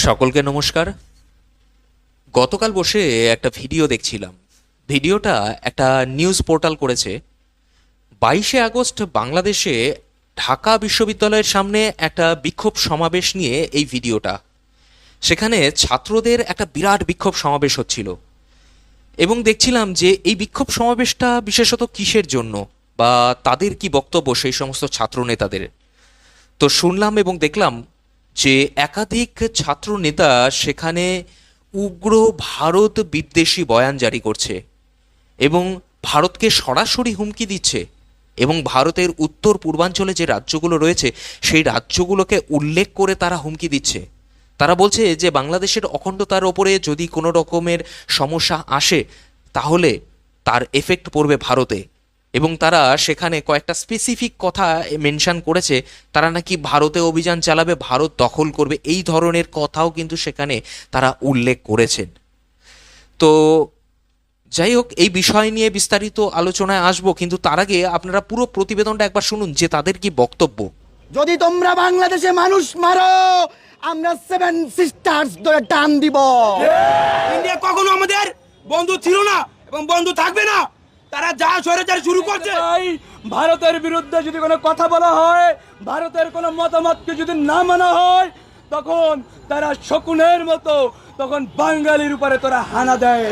সকলকে নমস্কার। গতকাল বসে একটা ভিডিও দেখছিলাম। ভিডিওটা একটা নিউজ পোর্টাল করেছে। বাইশে আগস্ট বাংলাদেশে ঢাকা বিশ্ববিদ্যালয়ের সামনে একটা বিক্ষোভ সমাবেশ নিয়ে এই ভিডিওটা। সেখানে ছাত্রদের একটা বিরাট বিক্ষোভ সমাবেশ হচ্ছিল। এবং দেখছিলাম যে এই বিক্ষোভ সমাবেশটা বিশেষত কিসের জন্য বা তাদের কি বক্তব্য সেই সমস্ত ছাত্র নেতাদের তো শুনলাম এবং দেখলাম যে একাধিক ছাত্র নেতা সেখানে উগ্র ভারত বিদ্বেষী বয়ান জারি করছে এবং ভারতকে সরাসরি হুমকি দিচ্ছে এবং ভারতের উত্তর পূর্বাঞ্চলে যে রাজ্যগুলো রয়েছে, সেই রাজ্যগুলোকে উল্লেখ করে তারা হুমকি দিচ্ছে। তারা বলছে যে বাংলাদেশের অখণ্ডতার ওপরে যদি কোনো রকমের সমস্যা আসে, তাহলে তার এফেক্ট পড়বে ভারতে। এবং তারা সেখানে কয়েকটা স্পেসিফিক কথা মেনশন করেছে তারা নাকি ভারতে অভিযান চালাবে ভারত দখল করবে এই ধরনের কথাও কিন্তু সেখানে তারা উল্লেখ করেছেন। তো যাই হোক এই বিষয় নিয়ে বিস্তারিত আলোচনায় আসব কিন্তু তার আগে আপনারা পুরো প্রতিবেদনটা একবার শুনুন যে তাদের কি বক্তব্য। যদি তোমরা বাংলাদেশে মানুষ মারো আমরা সেভেন সিস্টার্স ধরে টান দিব। ইন্ডিয়া কখনো আমাদের বন্ধু ছিল না এবং বন্ধু থাকবে না। তারা যা স্বৈরাচার শুরু করছে। তাই ভারতের বিরুদ্ধে যদি কোনো কথা বলা হয় ভারতের কোনো মতামতকে যদি না মানা হয় তখন তারা শকুনের মতো তখন বাঙালির উপরে তোরা হানা দেয়।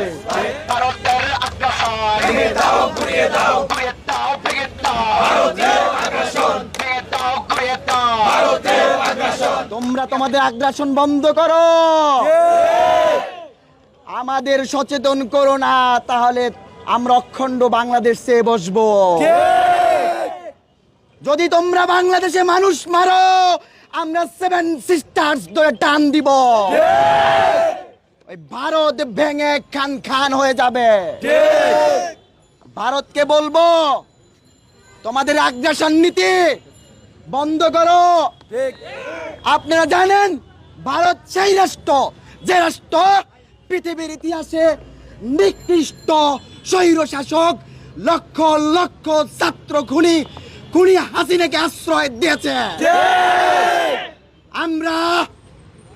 তোমরা তোমাদের আগ্রাসন বন্ধ করো। আমাদের সচেতন করো না তাহলে আমরা অখণ্ড বাংলাদেশ চেয়ে বসবো যদি তোমরা বাংলাদেশে মানুষ মারো আমরা সেভেন সিস্টার্স ধরে টান দিব। ভারত ভেঙে খান খান হয়ে যাবে। ভারতকে বলব তোমাদের আগ্রাসন নীতি বন্ধ করো। আপনারা জানেন ভারত সেই রাষ্ট্র যে রাষ্ট্র পৃথিবীর ইতিহাসে নিকৃষ্ট স্বৈর শাসক, লক্ষ লক্ষ ছাত্র খুনি খুনি হাসিনাকে আশ্রয় দিয়েছে। আমরা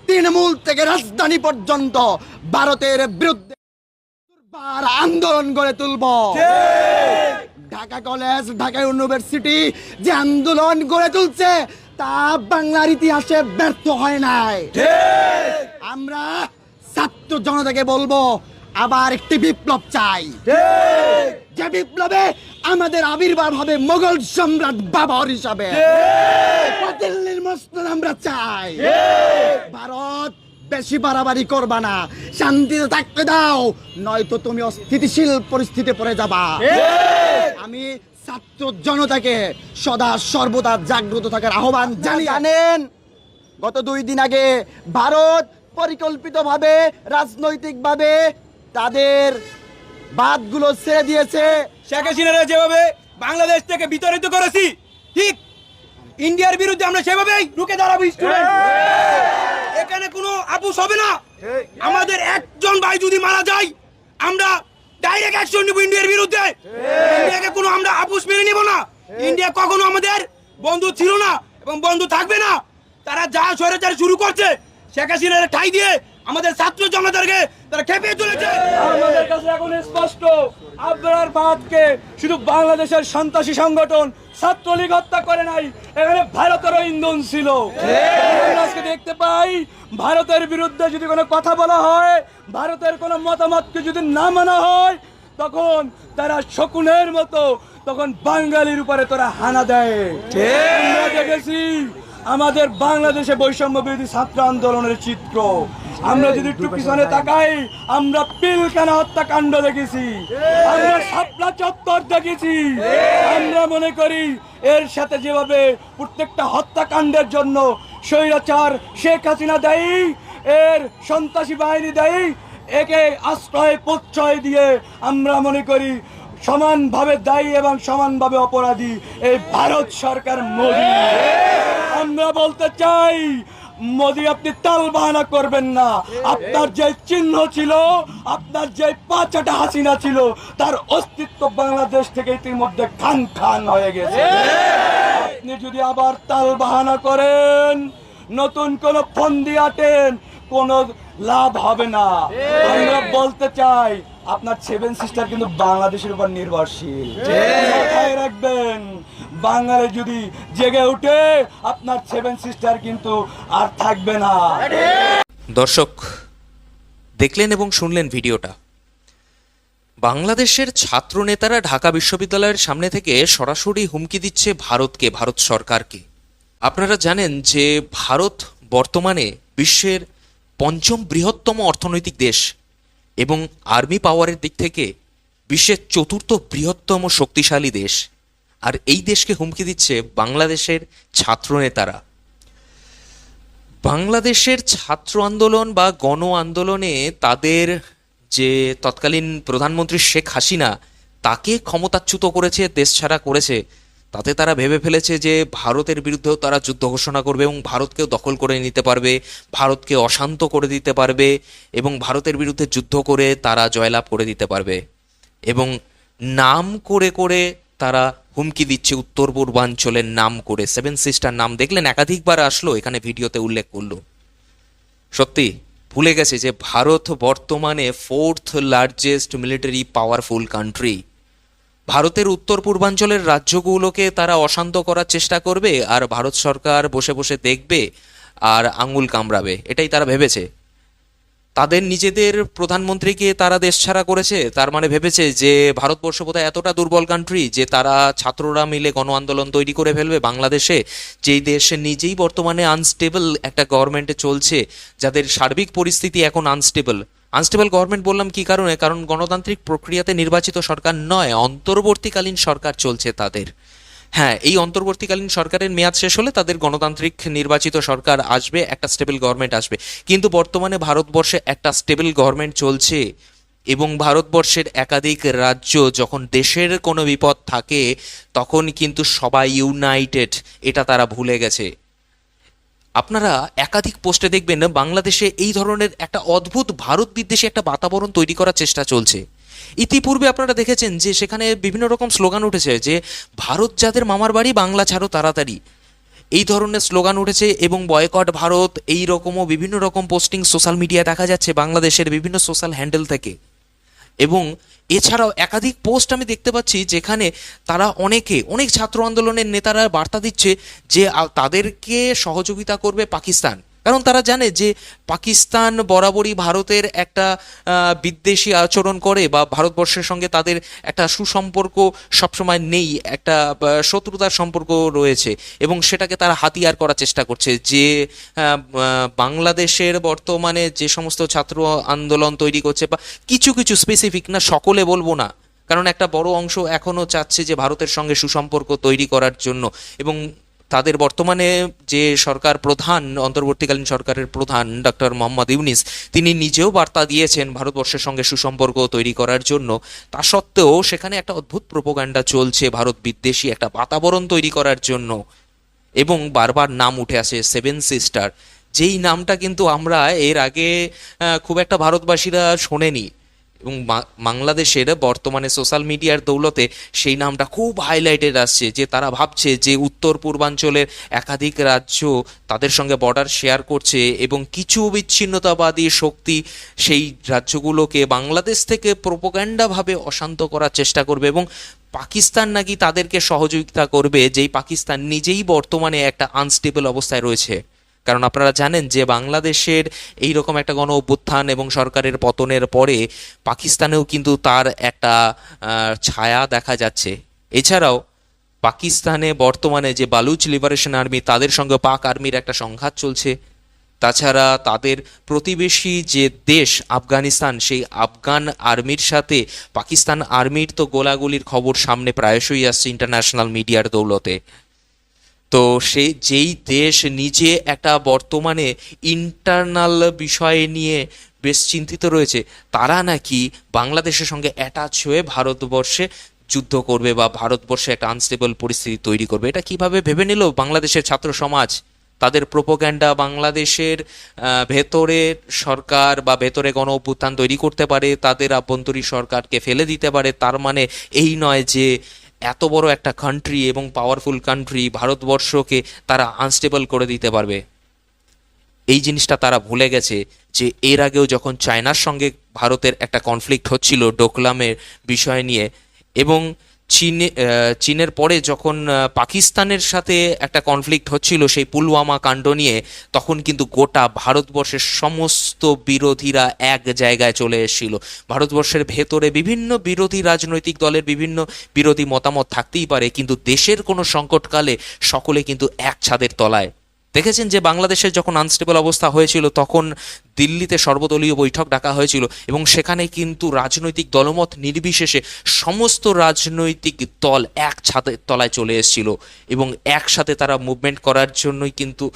তৃণমূল থেকে রাজধানী পর্যন্ত ভারতের বিরুদ্ধে আন্দোলন গড়ে তুলব। ঢাকা কলেজ, ঢাকা ইউনিভার্সিটি যে আন্দোলন গড়ে তুলছে, তা বাংলার ইতিহাসে ব্যর্থ হয় নাই। আমরা ছাত্র জনতাকে বলব আবার একটি বিপ্লব চাই। যে বিপ্লবে আমাদের আবির্ভাব হবে মোগল সম্রাট বাবর হিসাবে। দিল্লির মসনদ আমরা চাই। ভারত বেশি বাড়াবাড়ি করবা না। শান্তিতে থাকতে দাও নয়তো তুমি অস্থিতিশীল পরিস্থিতি পড়ে যাবা। আমি ছাত্র জনতাকে সদা সর্বদা জাগ্রত থাকার আহ্বান জানি জানেন গত দুই দিন আগে ভারত পরিকল্পিতভাবে রাজনৈতিকভাবে তাদের বাদগুলো ছেড়ে দিয়েছে। শেখ হাসিনারা যেভাবে বাংলাদেশ থেকে বিতাড়িত করেছি, ঠিক ইন্ডিয়ার বিরুদ্ধে আমরা সেভাবেই রুখে দাঁড়াবো স্টুডেন্ট এখানে কোনো আপুস হবে না। আমাদের একজন ভাই যদি মারা যায়, আমরা ডাইরেক্ট অ্যাকশন নিব ইন্ডিয়ার বিরুদ্ধে। ইন্ডিয়াকে কোনো আমরা আপুস মেনে নিব না। ইন্ডিয়া কখনো আমাদের বন্ধু ছিল না এবং বন্ধু থাকবে না। তারা যা স্বৈরাচার শুরু করছে, শেখ হাসিনার ঠাই দিয়ে আমাদের ছাত্র জনতাকে তারা খেপিয়ে তুলেছে। আমাদের কাছে এখন স্পষ্ট আবরার বাদকে শুধু বাংলাদেশের সন্ত্রাসী সংগঠন ছাত্রলীগ হত্যা করে নাই এখানে ভারতেরও ইন্ধন ছিল। আজকে দেখতে পাই ভারতের বিরুদ্ধে যদি কোনো কথা বলা হয় ভারতের কোনো মতামতকে যদি না মানা হয় তখন তারা শকুনের মতো তখন বাঙালির উপরে তোরা হানা দেয়। আমরা দেখেছি আমাদের বাংলাদেশে বৈষম্য বিরোধী ছাত্র আন্দোলনের চিত্র। আমরা যদি একটু পিছনে তাকাই, আমরা পিলকানা হত্যাকাণ্ড দেখেছি। আমরা শাপলা চত্বর দেখেছি। আমরা মনে করি, এর সাথে যেভাবে প্রত্যেকটা হত্যাকাণ্ডের জন্য স্বৈরাচার শেখ হাসিনা দেয়, এর সন্ত্রাসী বাহিনী দেয়, একে আশ্রয় প্রশ্রয় দিয়ে আমরা মনে করি সমানভাবে দায়ী এবং সমানভাবে অপরাধী এই ভারত সরকার মোদী। আমরা বলতে চাই, মোদী আপনি তাল বাহানা করবেন না। আপনার যে চিহ্ন ছিল, আপনার যে পাঁচটা হাসিনা ছিল, তার অস্তিত্ব বাংলাদেশ থেকে ইতিমধ্যে খান খান হয়ে গেছে। আপনি যদি আবার তাল বাহানা করেন, নতুন কোন ফন্দি আটেন, কোনো লাভ হবে না। আমরা বলতে চাই আপনার সেভেন সিস্টার কিন্তু বাংলাদেশের উপর নির্ভরশীল। মাথায় রাখবেন বাঙালি যদি জেগে উঠে আপনার সেভেন সিস্টার কিন্তু আর থাকবে না। দর্শক দেখলেন এবং শুনলেন ভিডিওটা। বাংলাদেশের ছাত্র নেতারা ঢাকা বিশ্ববিদ্যালয়ের সামনে থেকে সরাসরি হুমকি দিচ্ছে ভারতকে ভারত সরকারকে। আপনারা জানেন যে ভারত বর্তমানে বিশ্বের পঞ্চম বৃহত্তম অর্থনৈতিক দেশ। এবং আর্মি পাওয়ারের দিক থেকে বিশ্বের চতুর্থ বৃহত্তম শক্তিশালী দেশ। আর এই দেশকে হুমকি দিচ্ছে বাংলাদেশের ছাত্র নেতারা বাংলাদেশের ছাত্র আন্দোলন বা গণ আন্দোলনে তাদের যে তৎকালীন প্রধানমন্ত্রী শেখ হাসিনা, তাকে ক্ষমতাচ্যুত করেছে, দেশ ছাড়া করেছে তাতে তারা ভেবে ফেলেছে যে ভারতের বিরুদ্ধেও তারা যুদ্ধ ঘোষণা করবে এবং ভারতকেও দখল করে নিতে পারবে, ভারতকে অশান্ত করে দিতে পারবে এবং ভারতের বিরুদ্ধে যুদ্ধ করে তারা জয়লাভ করে দিতে পারবে। এবং নাম করে করে তারা হুমকি দিচ্ছে উত্তর পূর্বাঞ্চলের নাম করে। সেভেন সিস্টার নাম দেখলেন, একাধিকবার আসলো, এখানে ভিডিওতে উল্লেখ করল। সত্যি, ভুলে গেছে যে ভারত বর্তমানে fourth largest military powerful country ভারতের উত্তর পূর্বাঞ্চলের রাজ্যগুলোকে তারা অশান্ত করার চেষ্টা করবে, আর ভারত সরকার বসে বসে দেখবে আর আঙুল কামড়াবে, এটাই তারা ভেবেছে। তাদের নিজেদের প্রধানমন্ত্রীকে তারা দেশ ছাড়া করেছে, তার মানে ভেবেছে যে ভারতবর্ষ বোধহয় এতটা দুর্বল কান্ট্রি যে তারা ছাত্ররা মিলে গণ আন্দোলন তৈরি করে ফেলবে বাংলাদেশে। যেই দেশ নিজেই বর্তমানে আনস্টেবল একটা গভর্নমেন্টে চলছে, যাদের সার্বিক পরিস্থিতি এখন আনস্টেবল আনস্টেবল গভর্নমেন্ট বললাম কি কারণে? কারণ গণতান্ত্রিক প্রক্রিয়াতে নির্বাচিত সরকার নয়, অন্তর্বর্তীকালীন সরকার চলছে তাদের। হ্যাঁ এই অন্তর্বর্তীকালীন সরকারের মেয়াদ শেষ হলে তাদের গণতান্ত্রিক নির্বাচিত সরকার আসবে, একটা স্টেবল গভর্নমেন্ট আসবে। কিন্তু বর্তমানে ভারতবর্ষে একটা স্টেবল গভর্নমেন্ট চলছে এবং ভারতবর্ষের একাধিক রাজ্য যখন দেশের কোনো বিপদ থাকে, তখন কিন্তু সবাই ইউনাইটেড এটা তারা ভুলে গেছে। আপনারা একাধিক পোস্টে দেখবেন, বাংলাদেশে এই ধরনের একটা অদ্ভুত ভারত বিদ্বেষী একটা বাতাবরণ তৈরি করার চেষ্টা চলছে। ইতিপূর্বে আপনারা দেখেছেন যে সেখানে বিভিন্ন রকম স্লোগান উঠেছে যে, ভারত যাদের মামার বাড়ি, বাংলা ছাড়ো তাড়াতাড়ি। এই ধরনের স্লোগান উঠেছে এবং বয়কট ভারত, এই রকমও বিভিন্ন রকম পোস্টিং সোশ্যাল মিডিয়ায় দেখা যাচ্ছে বাংলাদেশের বিভিন্ন সোশ্যাল হ্যান্ডেল থেকে। এবং এছাড়াও একাধিক পোস্ট আমি দেখতে পাচ্ছি যেখানে তারা অনেকে, অনেক ছাত্র আন্দোলনের নেতারা বার্তা দিচ্ছে যে তাদেরকে সহযোগিতা করবে পাকিস্তান। কারণ তারা জানে যে পাকিস্তান বরাবরই ভারতের একটা বিদ্বেষী আচরণ করে বা ভারতবর্ষের সঙ্গে তাদের একটা সুসম্পর্ক সবসময় নেই, একটা শত্রুতার সম্পর্ক রয়েছে এবং সেটাকে তারা হাতিয়ার করার চেষ্টা করছে যে বাংলাদেশের বর্তমানে যে সমস্ত ছাত্র আন্দোলন তৈরি করছে বা কিছু কিছু স্পেসিফিক না, সকলে বলব না। কারণ একটা বড় অংশ এখনও চাচ্ছে যে ভারতের সঙ্গে সুসম্পর্ক তৈরি করার জন্য এবং তাদের বর্তমানে যে সরকার প্রধান, অন্তর্বর্তীকালীন সরকারের প্রধান, ডক্টর মোহাম্মদ ইউনিস, তিনি নিজেও বার্তা দিয়েছেন ভারতবর্ষের সঙ্গে সুসম্পর্ক তৈরি করার জন্য। তা সত্ত্বেও সেখানে একটা অদ্ভুত প্রোপাগান্ডা চলছে ভারত বিদ্বেষী একটা বাতাবরণ তৈরি করার জন্য। এবং বারবার নাম উঠে আসে সেভেন সিস্টার যেই নামটা কিন্তু আমরা এর আগে খুব একটা ভারতবাসীরা শোনেনি। এবং বাংলাদেশের বর্তমানে সোশ্যাল মিডিয়ার দৌলতে সেই নামটা খুব হাইলাইটেড আসছে, যে তারা ভাবছে যে উত্তর পূর্বাঞ্চলের একাধিক রাজ্য তাদের সঙ্গে বর্ডার শেয়ার করছে এবং কিছু বিচ্ছিন্নতাবাদী শক্তি সেই রাজ্যগুলোকে বাংলাদেশ থেকে প্রোপোগ্যান্ডাভাবে অশান্ত করার চেষ্টা করবে এবং পাকিস্তান নাকি তাদেরকে সহযোগিতা করবে, যেই পাকিস্তান নিজেই বর্তমানে একটা আনস্টেবল অবস্থায় রয়েছে। কারণ আপনারা জানেন যে বাংলাদেশের এই রকম একটা গণ অভ্যুত্থান এবং সরকারের পতনের পরে পাকিস্তানেও কিন্তু তার একটা ছায়া দেখা যাচ্ছে। এছাড়াও পাকিস্তানে বর্তমানে যে বালুচ লিবারেশন আর্মি, তাদের সঙ্গে পাক আর্মির একটা সংঘাত চলছে। তাছাড়া তাদের প্রতিবেশী যে দেশ আফগানিস্তান, সেই আফগান আর্মির সাথে পাকিস্তান আর্মির তো গোলাগুলির খবর সামনে প্রায়শই আসছে ইন্টারন্যাশনাল মিডিয়ার দৌলতে। তো সেই যেই দেশ নিজে একটা বর্তমানে ইন্টারনাল বিষয় নিয়ে বেশ চিন্তিত রয়েছে, তারা নাকি বাংলাদেশের সঙ্গে অ্যাটাচ হয়ে ভারতবর্ষে যুদ্ধ করবে বা ভারতবর্ষে একটা আনস্টেবল পরিস্থিতি তৈরি করবে। এটা কীভাবে ভেবে নিল বাংলাদেশের ছাত্র সমাজ? তাদের প্রোপোগ্যান্ডা বাংলাদেশের ভেতরে সরকার বা ভেতরে গণ অভ্যুত্থান তৈরি করতে পারে, তাদের আভ্যন্তরীণ সরকারকে ফেলে দিতে পারে, তার মানে এই নয় যে এত বড় একটা কান্ট্রি এবং পাওয়ারফুল কান্ট্রি ভারতবর্ষকে তারা আনস্টেবল করে দিতে পারবে। এই জিনিসটা তারা ভুলে গেছে যে এর আগেও যখন চায়নার সঙ্গে ভারতের একটা কনফ্লিক্ট হচ্ছিল ডোকলামের বিষয় নিয়ে এবং চীনে চীনের পরে যখন পাকিস্তানের সাথে একটা কনফ্লিক্ট হচ্ছিল সেই পুলওয়ামা কাণ্ড নিয়ে, তখন কিন্তু গোটা ভারতবর্ষের সমস্ত বিরোধীরা এক জায়গায় চলে এসেছিল। ভারতবর্ষের ভেতরে বিভিন্ন বিরোধী রাজনৈতিক দলের বিভিন্ন বিরোধী মতামত থাকতেই পারে, কিন্তু দেশের কোনো সংকটকালে সকলে কিন্তু এক ছাদের তলায় দেখেছেন যে বাংলাদেশের যখন আনস্টেবল অবস্থা হয়েছিল, তখন দিল্লিতে সর্বদলীয় বৈঠক ডাকা হয়েছিল এবং সেখানে কিন্তু রাজনৈতিক দলমত নির্বিশেষে সমস্ত রাজনৈতিক দল এক ছাদের তলায় চলে এসেছিল এবং একসাথে তারা মুভমেন্ট করার জন্যই কিন্তু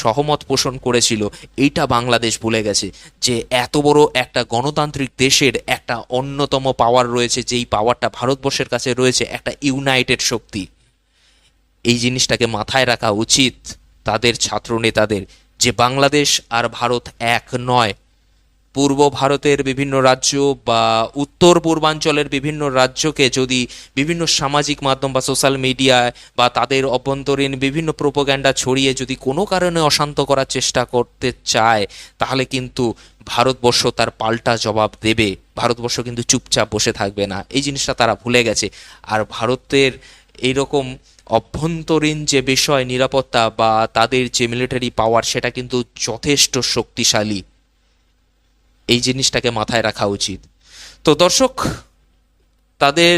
সহমত পোষণ করেছিল। এইটা বাংলাদেশ ভুলে গেছে যে এত বড় একটা গণতান্ত্রিক দেশের একটা অন্যতম পাওয়ার রয়েছে, যেই পাওয়ারটা ভারতবর্ষের কাছে রয়েছে, একটা ইউনাইটেড শক্তি। এই জিনিসটাকে মাথায় রাখা উচিত। তাদের ছাত্র নেতাদের যে বাংলাদেশ আর ভারত এক নয়। পূর্ব ভারতের বিভিন্ন রাজ্য বা উত্তর পূর্বাঞ্চলের বিভিন্ন রাজ্যকে যদি বিভিন্ন সামাজিক মাধ্যম বা সোশ্যাল মিডিয়ায় বা তাদের অভ্যন্তরীণ বিভিন্ন প্রোপোগ্যান্ডা ছড়িয়ে যদি কোনো কারণে অশান্ত করার চেষ্টা করতে চায়, তাহলে কিন্তু ভারতবর্ষ তার পাল্টা জবাব দেবে। ভারতবর্ষ কিন্তু চুপচাপ বসে থাকবে না। এই জিনিসটা তারা ভুলে গেছে। আর ভারতের এইরকম অভ্যন্তরীণ যে বিষয় নিরাপত্তা বা তাদের যে মিলিটারি পাওয়ার সেটা কিন্তু যথেষ্ট শক্তিশালী। এই জিনিসটাকে মাথায় রাখা উচিত। তো দর্শক, তাদের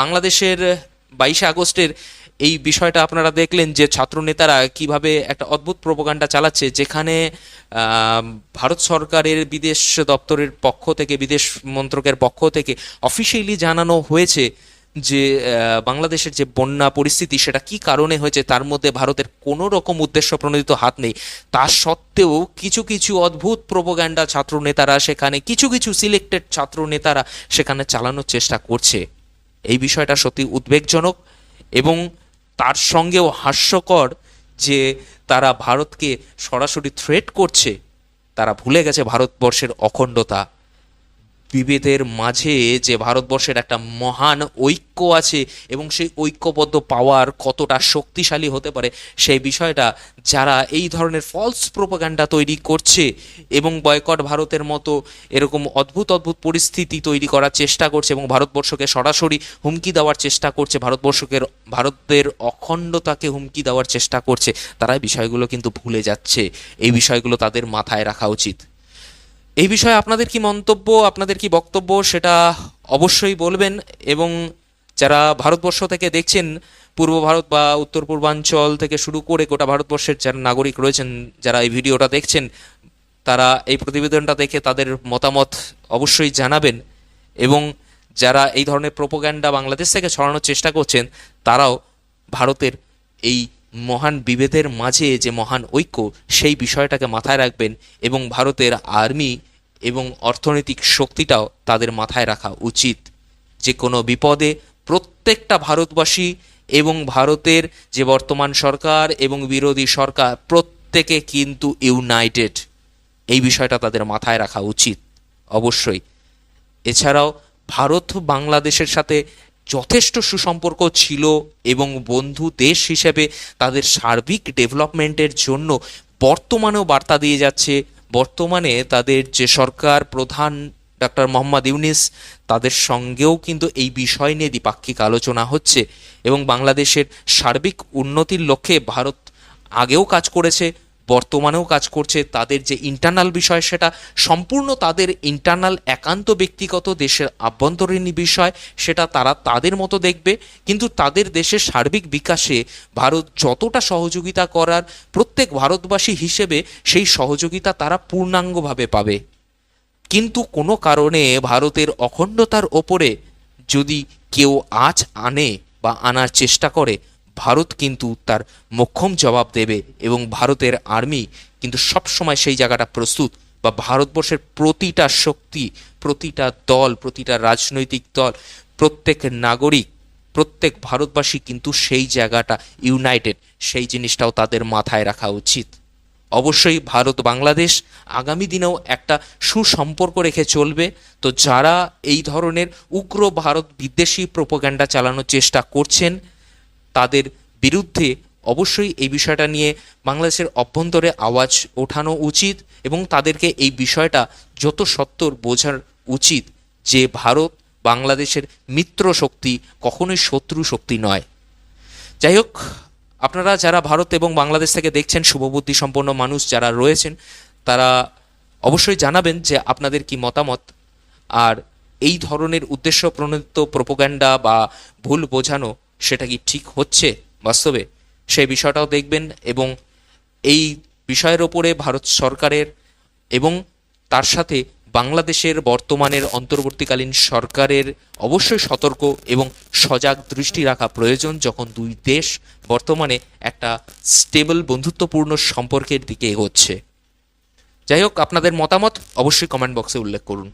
বাংলাদেশের বাইশে আগস্টের এই বিষয়টা আপনারা দেখলেন যে ছাত্র নেতারা কীভাবে একটা অদ্ভুত প্রোপাগান্ডা চালাচ্ছে, যেখানে ভারত সরকারের বিদেশ দপ্তরের পক্ষ থেকে, বিদেশ মন্ত্রকের পক্ষ থেকে অফিসিয়ালি জানানো হয়েছে যে বাংলাদেশের যে বন্যা পরিস্থিতি, সেটা কি কারণে হয়েছে, তার মধ্যে ভারতের কোনো রকম উদ্দেশ্য প্রণোদিত হাত নেই। তা সত্ত্বেও কিছু কিছু অদ্ভুত প্রোপাগান্ডা ছাত্র নেতারা সেখানে, কিছু কিছু সিলেক্টেড ছাত্র নেতারা সেখানে চালানোর চেষ্টা করছে। এই বিষয়টা সত্যি উদ্বেগজনক এবং তার সঙ্গেও হাস্যকর যে তারা ভারতকে সরাসরি থ্রেট করছে, তারা ভুলে গেছে ভারতবর্ষের অখণ্ডতা। বিভেদের মাঝে যে ভারতবর্ষের একটা মহান ঐক্য আছে এবং সেই ঐক্যবদ্ধ পাওয়ার কতটা শক্তিশালী হতে পারে সেই বিষয়টা যারা এই ধরনের ফলস প্রোপাগান্ডা তৈরি করছে এবং বয়কট ভারতের মতো এরকম অদ্ভুত অদ্ভুত পরিস্থিতি তৈরি করার চেষ্টা করছে এবং ভারতবর্ষকে সরাসরি হুমকি দেওয়ার চেষ্টা করছে, ভারতবর্ষকে, ভারতের অখণ্ডতাকে হুমকি দেওয়ার চেষ্টা করছে তারা বিষয়গুলো কিন্তু ভুলে যাচ্ছে। এই বিষয়গুলো তাদের মাথায় রাখা উচিত। এই বিষয়ে আপনাদের কি মন্তব্য, আপনাদের কি বক্তব্য সেটা অবশ্যই বলবেন এবং যারা ভারতবর্ষ থেকে দেখছেন, পূর্ব ভারত বা উত্তর পূর্বাঞ্চল থেকে শুরু করে গোটা ভারতবর্ষের যারা নাগরিক রয়েছেন, যারা এই ভিডিওটা দেখছেন, তারা এই প্রতিবেদনটা দেখে তাদের মতামত অবশ্যই জানাবেন এবং যারা এই ধরনের প্রোপোগ্যান্ডা বাংলাদেশ থেকে ছড়ানোর চেষ্টা করছেন, তারাও ভারতের এই মহান বিভেদের মাঝে যে মহান ঐক্য, সেই বিষয়টাকে মাথায় রাখবেন এবং ভারতের আর্মি এবং অর্থনৈতিক শক্তিটাও তাদের মাথায় রাখা উচিত। যে কোনো বিপদে প্রত্যেকটা ভারতবাসী এবং ভারতের যে বর্তমান সরকার এবং বিরোধী সরকার, প্রত্যেকে কিন্তু ইউনাইটেড এই বিষয়টা তাদের মাথায় রাখা উচিত, অবশ্যই। এছাড়াও ভারত বাংলাদেশের সাথে যথেষ্ট সুসম্পর্ক ছিল এবং বন্ধু দেশ হিসেবে তাদের সার্বিক ডেভেলপমেন্টের জন্য বর্তমানেও বার্তা দিয়ে যাচ্ছে বর্তমানে তাদের যে সরকার প্রধান ডক্টর মোহাম্মদ ইউনিস, তাদের সঙ্গেও কিন্তু এই বিষয় নিয়ে দ্বিপাক্ষিক আলোচনা হচ্ছে এবং বাংলাদেশের সার্বিক উন্নতির লক্ষ্যে ভারত আগেও কাজ করেছে। বর্তমানেও কাজ করছে, তাদের যে ইন্টারনাল বিষয় সেটা সম্পূর্ণ তাদের ইন্টারনাল একান্ত ব্যক্তিগত দেশের আভ্যন্তরীণ বিষয়, সেটা তারা তাদের মতো দেখবে। কিন্তু তাদের দেশের সার্বিক বিকাশে ভারত যতটা সহযোগিতা করার প্রত্যেক ভারতবাসী হিসেবে সেই সহযোগিতা তারা পূর্ণাঙ্গভাবে পাবে। কিন্তু কোনো কারণে ভারতের অখণ্ডতার ওপরে যদি কেউ আঁচ আনে বা আনার চেষ্টা করে ভারত কিন্তু তার মোক্ষম জবাব দেবে এবং ভারতের আর্মি কিন্তু সবসময় সেই জায়গাটা প্রস্তুত বা ভারতবর্ষের প্রতিটা শক্তি, প্রতিটা দল, প্রতিটা রাজনৈতিক দল, প্রত্যেক নাগরিক, প্রত্যেক ভারতবাসী কিন্তু সেই জায়গাটা ইউনাইটেড, সেই জিনিসটাও তাদের মাথায় রাখা উচিত। অবশ্যই ভারত বাংলাদেশ আগামী দিনেও একটা সুসম্পর্ক রেখে চলবে। তো যারা এই ধরনের উগ্র ভারত বিদ্বেষী প্রোপাগান্ডা চালানোর চেষ্টা করছেন তাদের বিরুদ্ধে অবশ্যই এই বিষয়টা নিয়ে বাংলাদেশের অভ্যন্তরে আওয়াজ ওঠানো উচিত এবং তাদেরকে এই বিষয়টা যত সত্তর বোঝার উচিত যে ভারত বাংলাদেশের মিত্র শক্তি কখনোই শত্রু শক্তি নয়। যাই হোক, আপনারা যারা ভারত এবং বাংলাদেশ থেকে দেখছেন শুভবুদ্ধি সম্পন্ন মানুষ যারা রয়েছেন, তারা অবশ্যই জানাবেন যে আপনাদের কি মতামত। আর এই ধরনের উদ্দেশ্য প্রণোদিত প্রোপোগ্যান্ডা বা ভুল বোঝানো সেটা কি ঠিক হচ্ছে বাস্তবে? সেই বিষয়টাও দেখবেন এবং এই বিষয়ের ওপরে ভারত সরকারের এবং তার সাথে বাংলাদেশের বর্তমানের অন্তর্বর্তীকালীন সরকারের অবশ্যই সতর্ক এবং সজাগ দৃষ্টি রাখা প্রয়োজন যখন দুই দেশ বর্তমানে একটা স্টেবল বন্ধুত্বপূর্ণ সম্পর্কের দিকে এগোচ্ছে। যাই হোক, আপনাদের মতামত অবশ্যই কমেন্ট বক্সে উল্লেখ করুন।